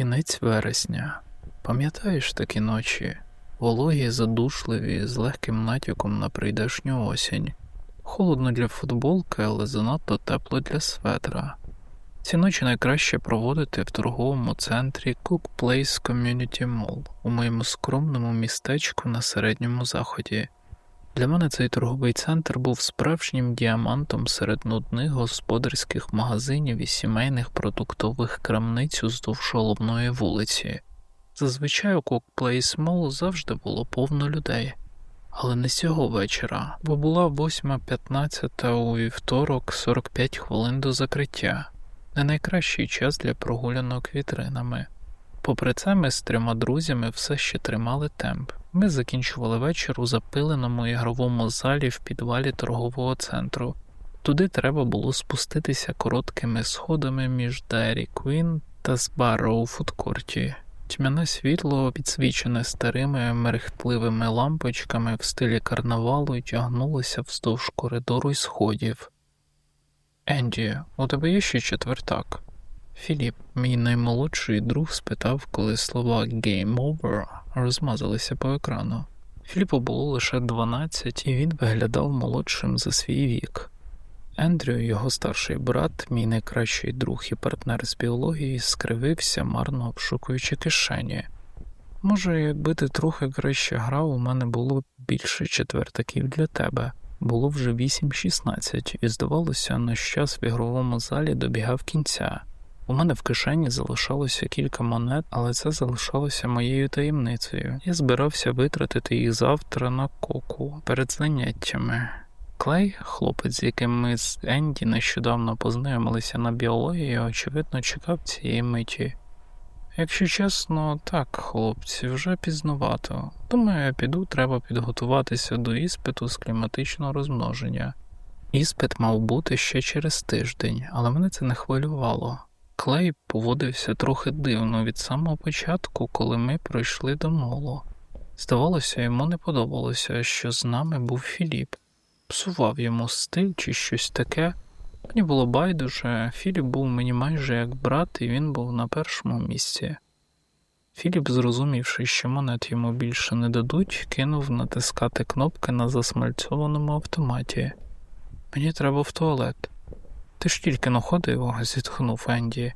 Кінець вересня. Пам'ятаєш такі ночі? Вологі, задушливі, з легким натяком на прийдешню осінь. Холодно для футболки, але занадто тепло для светра. Ці ночі найкраще проводити в торговому центрі Cook Place Community Mall у моєму скромному містечку на середньому заході. Для мене цей торговий центр був справжнім діамантом серед нудних господарських магазинів і сімейних продуктових крамниць уздовж головної вулиці. Зазвичай у Place Mall завжди було повно людей, але не цього вечора, бо була 8.15 у вівторок 45 хвилин до закриття, не найкращий час для прогулянок вітринами. Попри це, ми з трьома друзями все ще тримали темп. Ми закінчували вечір у запиленому ігровому залі в підвалі торгового центру. Туди треба було спуститися короткими сходами між Dairy Queen та Sbarrow у фудкорті. Тьмяне світло, підсвічене старими мерехтливими лампочками в стилі карнавалу, тягнулося вздовж коридору й сходів. Енді, у тебе є ще четвертак? Філіп, мій наймолодший друг, спитав, коли слова «Game over» розмазалися по екрану. Філіпу було лише 12, і він виглядав молодшим за свій вік. Ендрю, його старший брат, мій найкращий друг і партнер з біології, скривився, марно обшукуючи кишені. Може, якби ти трохи краще грав, у мене було більше четвертаків для тебе. Було вже 8.16, і здавалося, наш час в ігровому залі добігав кінця. У мене в кишені залишалося кілька монет, але це залишалося моєю таємницею. Я збирався витратити їх завтра на коку перед заняттями. Клей, хлопець, з яким ми з Енді нещодавно познайомилися на біології, очевидно, чекав цієї миті. Якщо чесно, так, хлопці, вже пізнувато. Думаю, я піду, треба підготуватися до іспиту з кліматичного розмноження. Іспит мав бути ще через тиждень, але мене це не хвилювало. Клей поводився трохи дивно від самого початку, коли ми прийшли до молу. Здавалося, йому не подобалося, що з нами був Філіп, псував йому стиль чи щось таке. Мені було байдуже, Філіп був мені майже як брат, і він був на першому місці. Філіп, зрозумівши, що монет йому більше не дадуть, кинув натискати кнопки на засмальцьованому автоматі. Мені треба в туалет. Ти ж тільки находив, зітхнув Енді.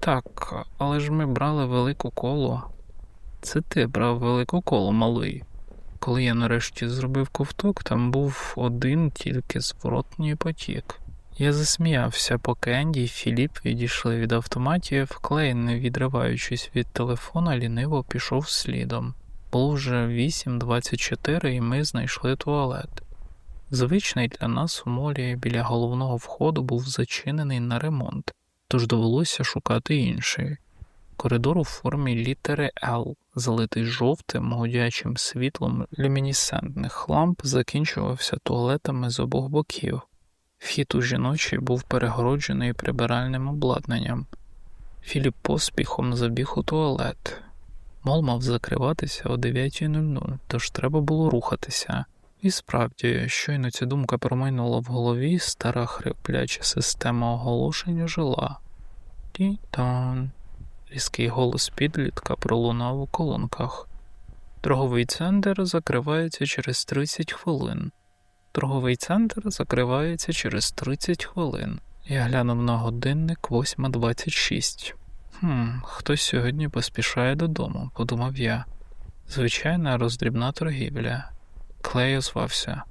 Так, але ж ми брали велику коло. Це ти брав велику коло, малий. Коли я нарешті зробив ковток, там був один тільки зворотній потік. Я засміявся, поки Енді і Філіп відійшли від автоматів, Клей, не відриваючись від телефона, ліниво пішов слідом. Було вже 8.24 і ми знайшли туалет. Звичний для нас у молі біля головного входу був зачинений на ремонт, тож довелося шукати інший. Коридор у формі літери L, залитий жовтим, годячим світлом люмінесцентних ламп, закінчувався туалетами з обох боків. Вхід у жіночий був перегороджений прибиральним обладнанням. Філіп поспіхом забіг у туалет. Мол мав закриватися о 9.00, тож треба було рухатися. І справді, щойно ця думка промайнула в голові, стара хрипляча система оголошень ожила. Ті-тан. Різкий голос підлітка пролунав у колонках. Торговий центр закривається через 30 хвилин. Торговий центр закривається через 30 хвилин. Я глянув на годинник 8.26. Хм, хтось сьогодні поспішає додому, подумав я. Звичайна роздрібна торгівля. Клей озвався.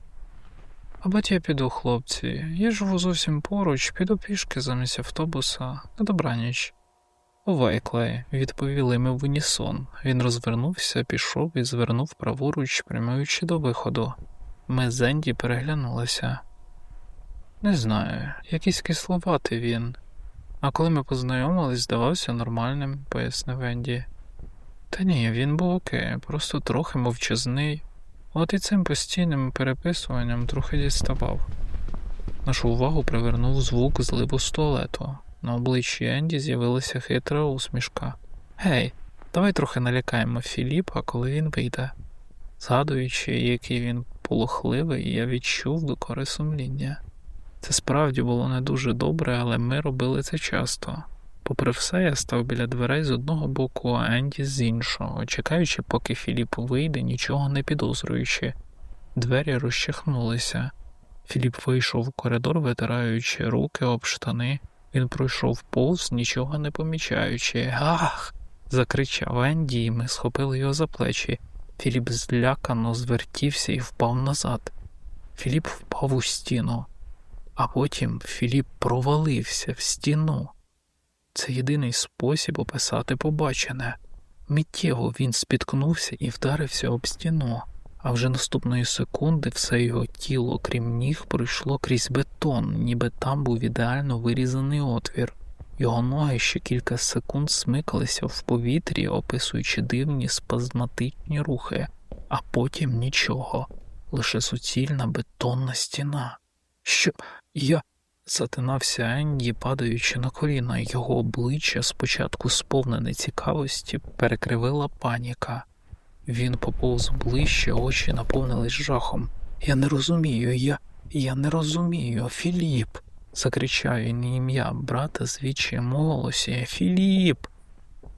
Абать я піду, хлопці. Я живу зовсім поруч, піду пішки замість автобуса на добраніч. Увай, Клей, відповіли ми в унісон. Він розвернувся, пішов і звернув праворуч, прямуючи до виходу. Ми з Енді переглянулися. Не знаю, якийсь кисловатий він. А коли ми познайомились, здавався нормальним, пояснив Енді. Та ні, він був окей, просто трохи мовчазний. От і цим постійним переписуванням трохи діставав. Нашу увагу привернув звук зливу з туалету. На обличчі Енді з'явилася хитра усмішка. Гей, давай трохи налякаємо Філіпа, коли він вийде. Згадуючи, який він полохливий, я відчув докори сумління. Це справді було не дуже добре, але ми робили це часто. Попри все, я став біля дверей з одного боку, а Енді з іншого, чекаючи, поки Філіп вийде, нічого не підозрюючи. Двері розчахнулися. Філіп вийшов у коридор, витираючи руки об штани. Він пройшов повз, нічого не помічаючи. Ах. закричав Енді, і ми схопили його за плечі. Філіп злякано звертівся і впав назад. Філіп впав у стіну, а потім Філіп провалився в стіну. Це єдиний спосіб описати побачене. Миттєво він спіткнувся і вдарився об стіну, а вже наступної секунди все його тіло, крім ніг, пройшло крізь бетон, ніби там був ідеально вирізаний отвір. Його ноги ще кілька секунд смикалися в повітрі, описуючи дивні спазматичні рухи, а потім нічого, лише суцільна бетонна стіна. Що я затинався Енді, падаючи на коліна, його обличчя, спочатку сповнене цікавості, перекривила паніка. Він поповз ближче, очі наповнились жахом. Я не розумію, я я не розумію, Філіп. закричав він ім'я брата з відчаєм голосі. Філіп.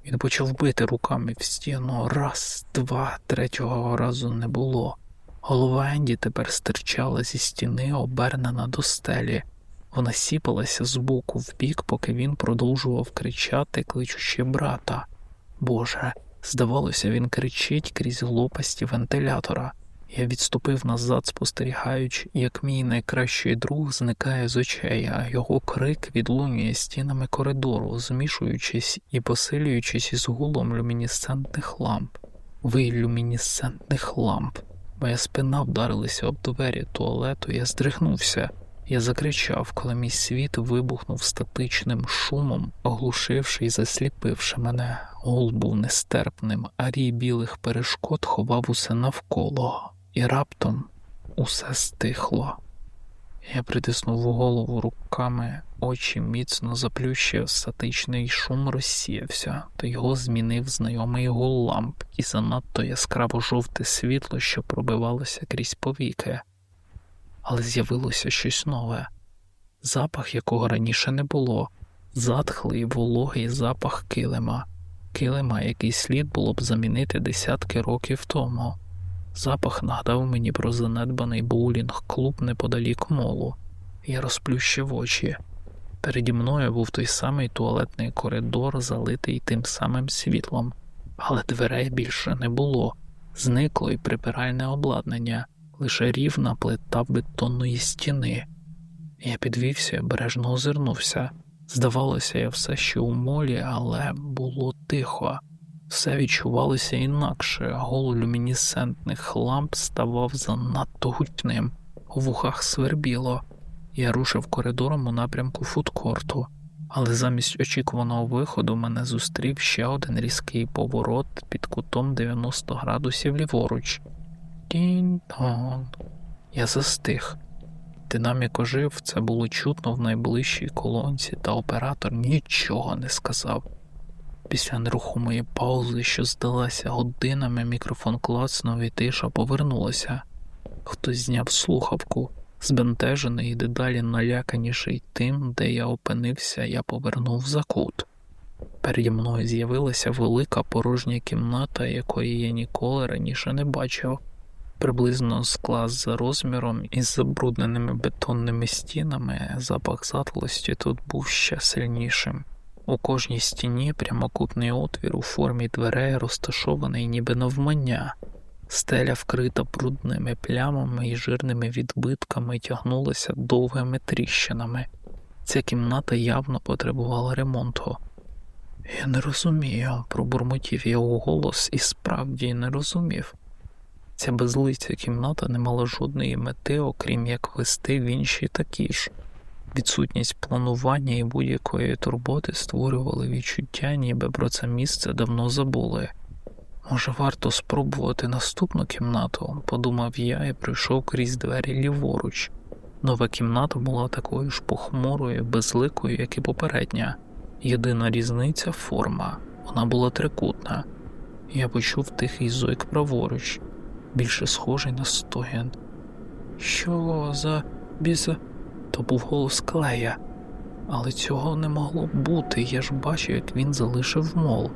Він почав бити руками в стіну. Раз, два, третього разу не було. Голова Енді тепер стирчала зі стіни, обернена до стелі. Вона сіпалася з боку в бік, поки він продовжував кричати, кличучи брата. Боже, здавалося, він кричить крізь лопасті вентилятора. Я відступив назад, спостерігаючи, як мій найкращий друг зникає з очей, а його крик відлунює стінами коридору, змішуючись і посилюючись із гулом люмінесцентних ламп. Ви люмінесцентних ламп. Моя спина вдарилася об двері туалету, я здригнувся. Я закричав, коли мій світ вибухнув статичним шумом, оглушивши і засліпивши мене. Гул був нестерпним, а рій білих перешкод ховав усе навколо, і раптом усе стихло. Я притиснув голову руками, очі міцно заплющив, статичний шум розсіявся, то його змінив знайомий гул ламп і занадто яскраво жовте світло, що пробивалося крізь повіки але з'явилося щось нове, запах, якого раніше не було, затхлий вологий запах килима, килима, який слід було б замінити десятки років тому. Запах нагадав мені про занедбаний боулінг клуб неподалік молу. Я розплющив очі. Переді мною був той самий туалетний коридор, залитий тим самим світлом, але дверей більше не було, зникло й прибиральне обладнання лише рівна плита бетонної стіни. Я підвівся і обережно озирнувся. Здавалося, я все ще у молі, але було тихо, все відчувалося інакше, гол люмінесцентних ламп ставав занадто гучним, у вухах свербіло. Я рушив коридором у напрямку фудкорту, але замість очікуваного виходу мене зустрів ще один різкий поворот під кутом 90 градусів ліворуч. Я застиг. Динамік ожив, це було чутно в найближчій колонці, та оператор нічого не сказав. Після нерухомої паузи, що здалася годинами, мікрофон клацнув і тиша повернулася. Хтось зняв слухавку, збентежений і дедалі наляканіший тим, де я опинився, я повернув за кут. Переді мною з'явилася велика порожня кімната, якої я ніколи раніше не бачив приблизно скла за розміром із забрудненими бетонними стінами, запах затлості тут був ще сильнішим. У кожній стіні прямокутний отвір у формі дверей розташований ніби навмання. Стеля, вкрита брудними плямами і жирними відбитками, тягнулася довгими тріщинами. Ця кімната явно потребувала ремонту. Я не розумію, пробурмотів я у голос і справді не розумів. Ця безлиця кімната не мала жодної мети, окрім як вести в інші такі ж. Відсутність планування і будь-якої турботи створювали відчуття, ніби про це місце давно забули. Може, варто спробувати наступну кімнату, подумав я і прийшов крізь двері ліворуч. Нова кімната була такою ж похмурою, безликою, як і попередня. Єдина різниця форма, вона була трикутна. Я почув тихий зойк праворуч більше схожий на стогін. Що за біса? То був голос клея. Але цього не могло бути. Я ж бачив, як він залишив мол.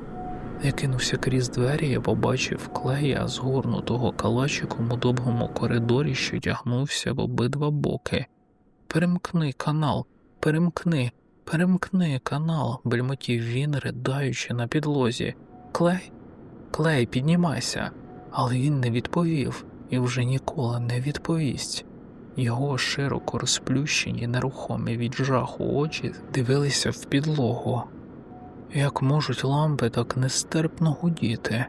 Я кинувся крізь двері і побачив клея, згорнутого калачиком у довгому коридорі, що тягнувся в обидва боки. Перемкни канал, перемкни, перемкни канал, бельмотів він, ридаючи на підлозі. Клей, клей, піднімайся. Але він не відповів і вже ніколи не відповість. Його широко розплющені, нерухомі від жаху очі дивилися в підлогу. Як можуть лампи так нестерпно гудіти?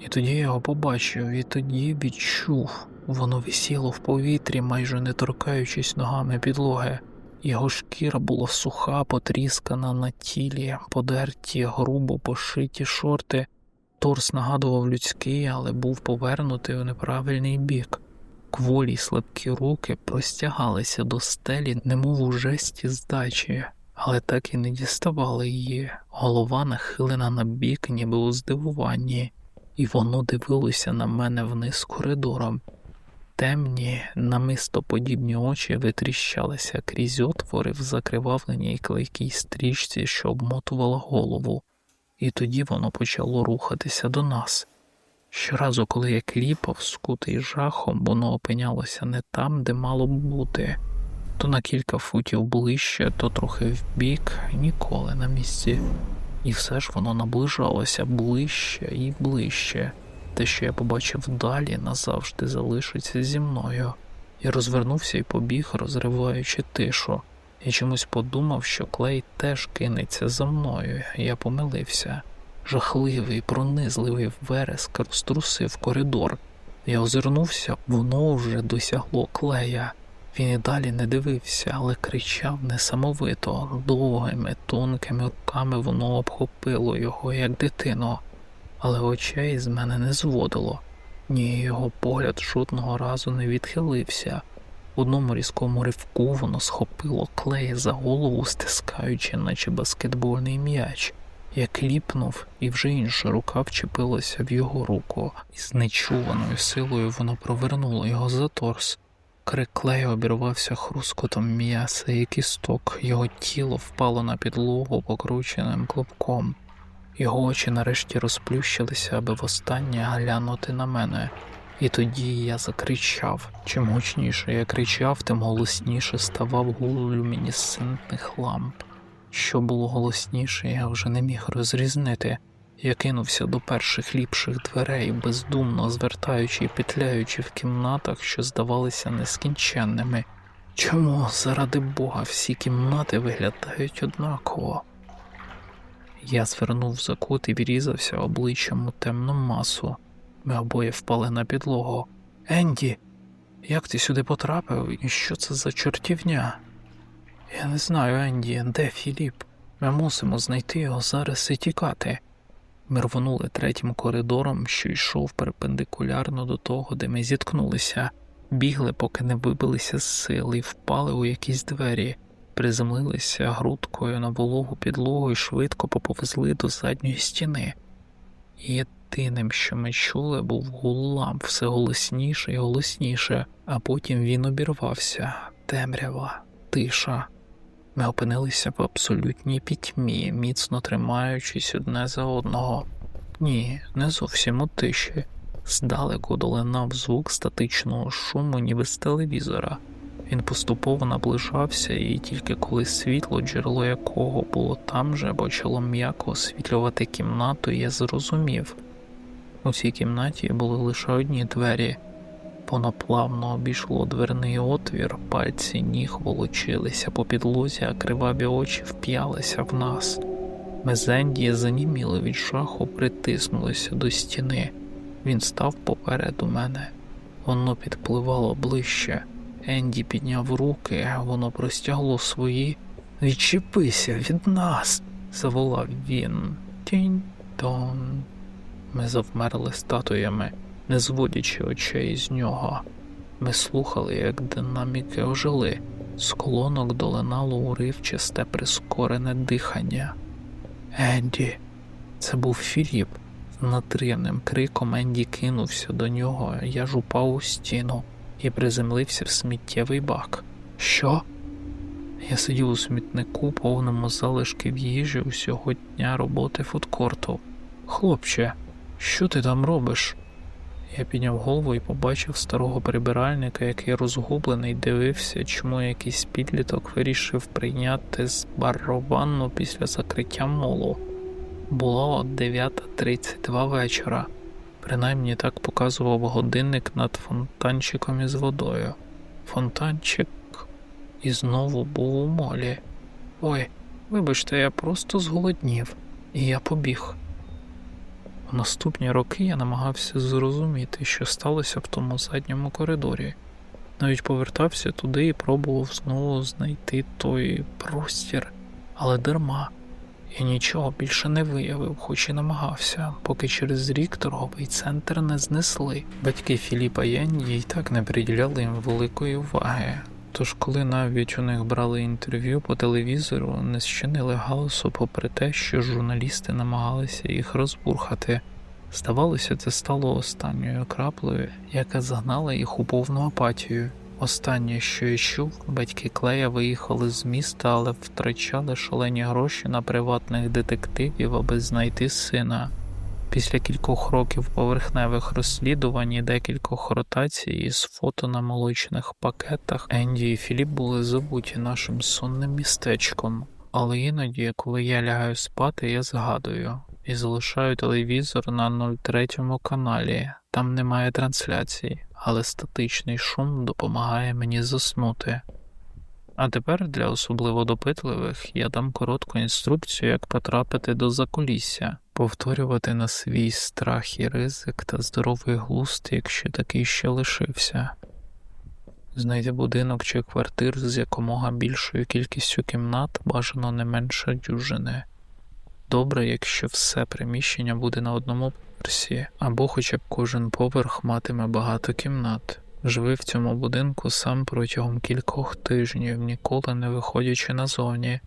І тоді я його побачив, і тоді відчув, воно висіло в повітрі, майже не торкаючись ногами підлоги. Його шкіра була суха, потріскана на тілі, подерті, грубо пошиті шорти. Торс нагадував людський, але був повернутий у неправильний бік. Кволі слабкі руки простягалися до стелі, немов у жесті здачі, але так і не діставали її. Голова нахилена на бік, ніби у здивуванні, і воно дивилося на мене вниз коридором. Темні, намистоподібні очі витріщалися крізь отвори в закривавленій клейкій стрічці, що обмотувала голову, і тоді воно почало рухатися до нас. Щоразу, коли я кліпав, скутий жахом, воно опинялося не там, де мало б бути, то на кілька футів ближче, то трохи вбік, ніколи на місці. І все ж воно наближалося ближче і ближче. Те, що я побачив далі, назавжди залишиться зі мною. Я розвернувся і побіг, розриваючи тишу. Я чомусь подумав, що клей теж кинеться за мною, я помилився. Жахливий, пронизливий вереск розтрусив коридор. Я озирнувся, воно вже досягло клея. Він і далі не дивився, але кричав несамовито, довгими, тонкими руками воно обхопило його, як дитину, але очей з мене не зводило. Ні, його погляд жодного разу не відхилився. Одному різкому ривку воно схопило клея за голову, стискаючи, наче баскетбольний м'яч. Я кліпнув, і вже інша рука вчепилася в його руку, і з нечуваною силою воно провернуло його за торс. Крик клею обірвався хрускотом м'яса і кісток, його тіло впало на підлогу покрученим клубком. Його очі нарешті розплющилися, аби востаннє глянути на мене. І тоді я закричав. Чим гучніше я кричав, тим голосніше ставав гул люмінесцентних ламп. Що було голосніше, я вже не міг розрізнити. Я кинувся до перших ліпших дверей, бездумно звертаючи і петляючи в кімнатах, що здавалися нескінченними. Чому, заради Бога, всі кімнати виглядають однаково? Я звернув за кут і врізався обличчям у темну масу. Ми обоє впали на підлогу. Енді, як ти сюди потрапив і що це за чортівня? Я не знаю, Енді, де Філіп? Ми мусимо знайти його зараз і тікати. Ми рвонули третім коридором, що йшов перпендикулярно до того, де ми зіткнулися, бігли, поки не вибилися з сил, і впали у якісь двері, приземлилися грудкою на вологу підлогу і швидко поповзли до задньої стіни. І єдиним, що ми чули, був гул ламп все голосніше і голосніше, а потім він обірвався темрява, тиша. Ми опинилися в абсолютній пітьмі, міцно тримаючись одне за одного. Ні, не зовсім у тиші. Здалеку долинав звук статичного шуму, ніби з телевізора. Він поступово наближався, і тільки коли світло, джерело якого було там же, почало м'яко освітлювати кімнату, я зрозумів. У цій кімнаті були лише одні двері. Воно плавно обійшло дверний отвір, пальці ніг волочилися по підлозі, а криваві очі вп'ялися в нас. З заніміли від жаху, притиснулися до стіни. Він став попереду мене. Воно підпливало ближче. Енді підняв руки, воно простягло свої. Відчепися від нас, заволав він. Тінь-тон. Ми завмерли статуями не зводячи очей з нього. Ми слухали, як динаміки ожили, з колонок долинало уривчасте прискорене дихання. Енді, це був Філіп. З натривним криком Енді кинувся до нього, я ж упав у стіну і приземлився в сміттєвий бак. Що? Я сидів у смітнику, повному залишків їжі усього дня роботи фудкорту. Хлопче, що ти там робиш? Я підняв голову і побачив старого прибиральника, який розгублений дивився, чому якийсь підліток вирішив прийняти з бару ванну після закриття молу. Було 9.32 вечора. Принаймні так показував годинник над фонтанчиком із водою. Фонтанчик і знову був у молі. Ой, вибачте, я просто зголоднів, і я побіг. Наступні роки я намагався зрозуміти, що сталося в тому задньому коридорі. Навіть повертався туди і пробував знову знайти той простір, але дарма. Я нічого більше не виявив, хоч і намагався, поки через рік торговий центр не знесли. Батьки Філіпа і Енді й так не приділяли їм великої уваги. Тож, коли навіть у них брали інтерв'ю по телевізору, не зчинили галасу, попри те, що журналісти намагалися їх розбурхати. Здавалося, це стало останньою краплею, яка загнала їх у повну апатію. Останнє, що я чув, батьки Клея виїхали з міста, але втрачали шалені гроші на приватних детективів, аби знайти сина. Після кількох років поверхневих розслідувань і декількох ротацій із фото на молочних пакетах Енді і Філіп були забуті нашим сонним містечком. Але іноді, коли я лягаю спати, я згадую і залишаю телевізор на 03 каналі. Там немає трансляції, але статичний шум допомагає мені заснути. А тепер для особливо допитливих я дам коротку інструкцію, як потрапити до закулісся, повторювати на свій страх і ризик та здоровий глузд, якщо такий ще лишився. Знайти будинок чи квартир з якомога більшою кількістю кімнат бажано не менше дюжини. Добре, якщо все приміщення буде на одному поверсі, або хоча б кожен поверх матиме багато кімнат. Живи в цьому будинку сам протягом кількох тижнів, ніколи не виходячи назовні.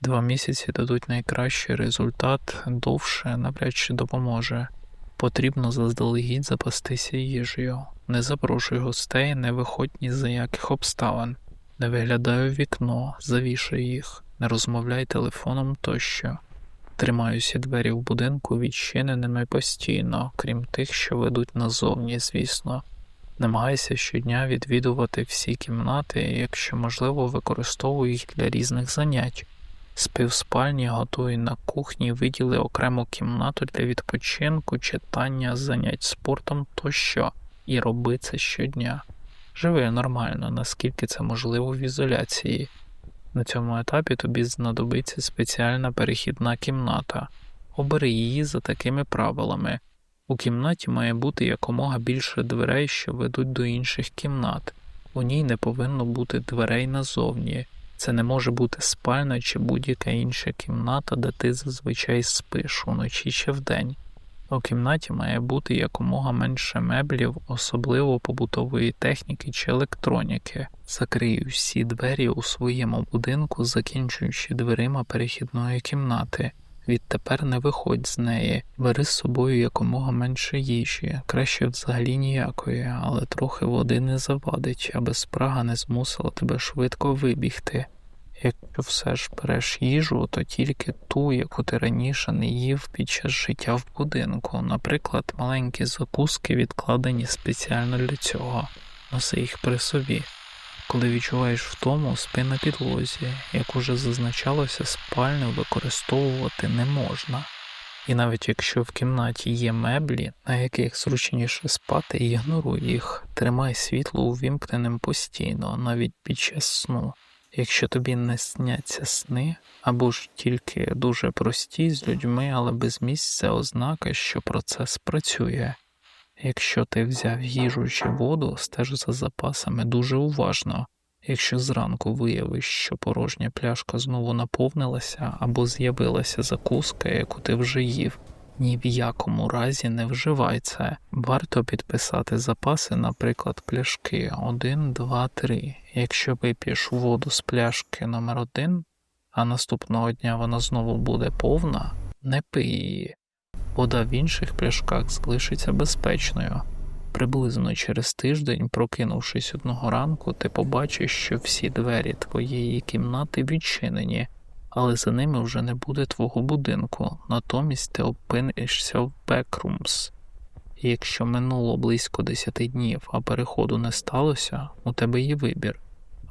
Два місяці дадуть найкращий результат, довше навряд чи допоможе. Потрібно заздалегідь запастися їжею. Не запрошуй гостей, не виходь ні за яких обставин, не виглядай у вікно, завішай їх, не розмовляй телефоном тощо. Тримаю всі двері в будинку відчиненими постійно, крім тих, що ведуть назовні, звісно. Намагайся щодня відвідувати всі кімнати, якщо можливо, використовуй їх для різних занять. В готуй на кухні, виділи окрему кімнату для відпочинку, читання, занять спортом тощо, і роби це щодня. Живи нормально, наскільки це можливо в ізоляції. На цьому етапі тобі знадобиться спеціальна перехідна кімната. Обери її за такими правилами. У кімнаті має бути якомога більше дверей, що ведуть до інших кімнат. У ній не повинно бути дверей назовні. Це не може бути спальня чи будь-яка інша кімната, де ти зазвичай спиш уночі чи вдень. У кімнаті має бути якомога менше меблів, особливо побутової техніки чи електроніки. Закрий всі двері у своєму будинку, закінчуючи дверима перехідної кімнати. Відтепер не виходь з неї, бери з собою якомога менше їжі, краще взагалі ніякої, але трохи води не завадить, аби спрага не змусила тебе швидко вибігти. Якщо все ж береш їжу, то тільки ту, яку ти раніше не їв під час життя в будинку, наприклад, маленькі закуски, відкладені спеціально для цього, носи їх при собі. Коли відчуваєш втому, спи на підлозі, як уже зазначалося, спальню використовувати не можна. І навіть якщо в кімнаті є меблі, на яких зручніше спати, ігноруй їх, тримай світло увімкненим постійно, навіть під час сну. Якщо тобі не сняться сни, або ж тільки дуже прості з людьми, але без місць, це ознака, що процес працює. Якщо ти взяв їжу чи воду, стеж за запасами дуже уважно. Якщо зранку виявиш, що порожня пляшка знову наповнилася або з'явилася закуска, яку ти вже їв, ні в якому разі не вживай це. Варто підписати запаси, наприклад, пляшки 1, 2, 3. Якщо вип'єш воду з пляшки номер 1 а наступного дня вона знову буде повна, не пий її. Вода в інших пляшках залишиться безпечною. Приблизно через тиждень, прокинувшись одного ранку, ти побачиш, що всі двері твоєї кімнати відчинені, але за ними вже не буде твого будинку, натомість ти опинишся в Бекрумс. Якщо минуло близько десяти днів, а переходу не сталося, у тебе є вибір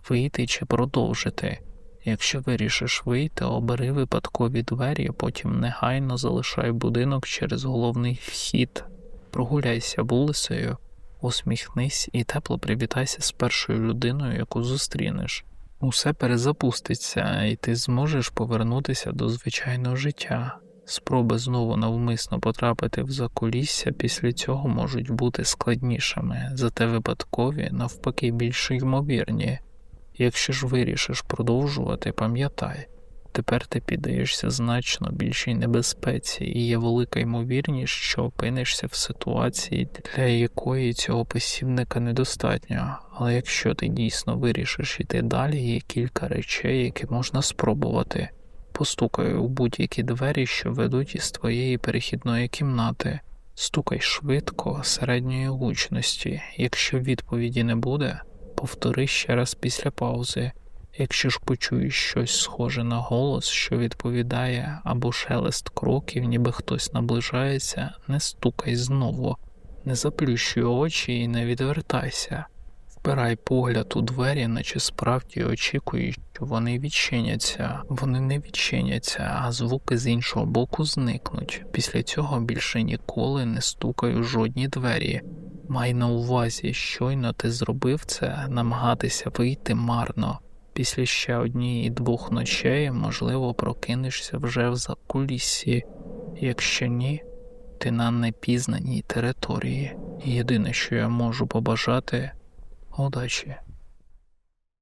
вийти чи продовжити. Якщо вирішиш вийти, обери випадкові двері, потім негайно залишай будинок через головний вхід, прогуляйся вулицею, усміхнись і тепло привітайся з першою людиною, яку зустрінеш. Усе перезапуститься, і ти зможеш повернутися до звичайного життя. Спроби знову навмисно потрапити в закулісся після цього можуть бути складнішими, зате випадкові, навпаки, більш ймовірні. Якщо ж вирішиш продовжувати, пам'ятай, тепер ти піддаєшся значно більшій небезпеці, і є велика ймовірність, що опинишся в ситуації, для якої цього посібника недостатньо. Але якщо ти дійсно вирішиш іти далі, є кілька речей, які можна спробувати. Постукай у будь-які двері, що ведуть із твоєї перехідної кімнати. Стукай швидко, середньої гучності. Якщо відповіді не буде, повтори ще раз після паузи. Якщо ж почуєш щось схоже на голос, що відповідає, або шелест кроків, ніби хтось наближається, не стукай знову, не заплющуй очі і не відвертайся. Впирай погляд у двері, наче справді очікуєш, що вони відчиняться. Вони не відчиняться, а звуки з іншого боку зникнуть. Після цього більше ніколи не стукай у жодні двері. Май на увазі, щойно ти зробив це, намагатися вийти марно. Після ще однієї двох ночей, можливо, прокинешся вже в закулісі, Якщо ні, ти на непізнаній території. Єдине, що я можу побажати удачі.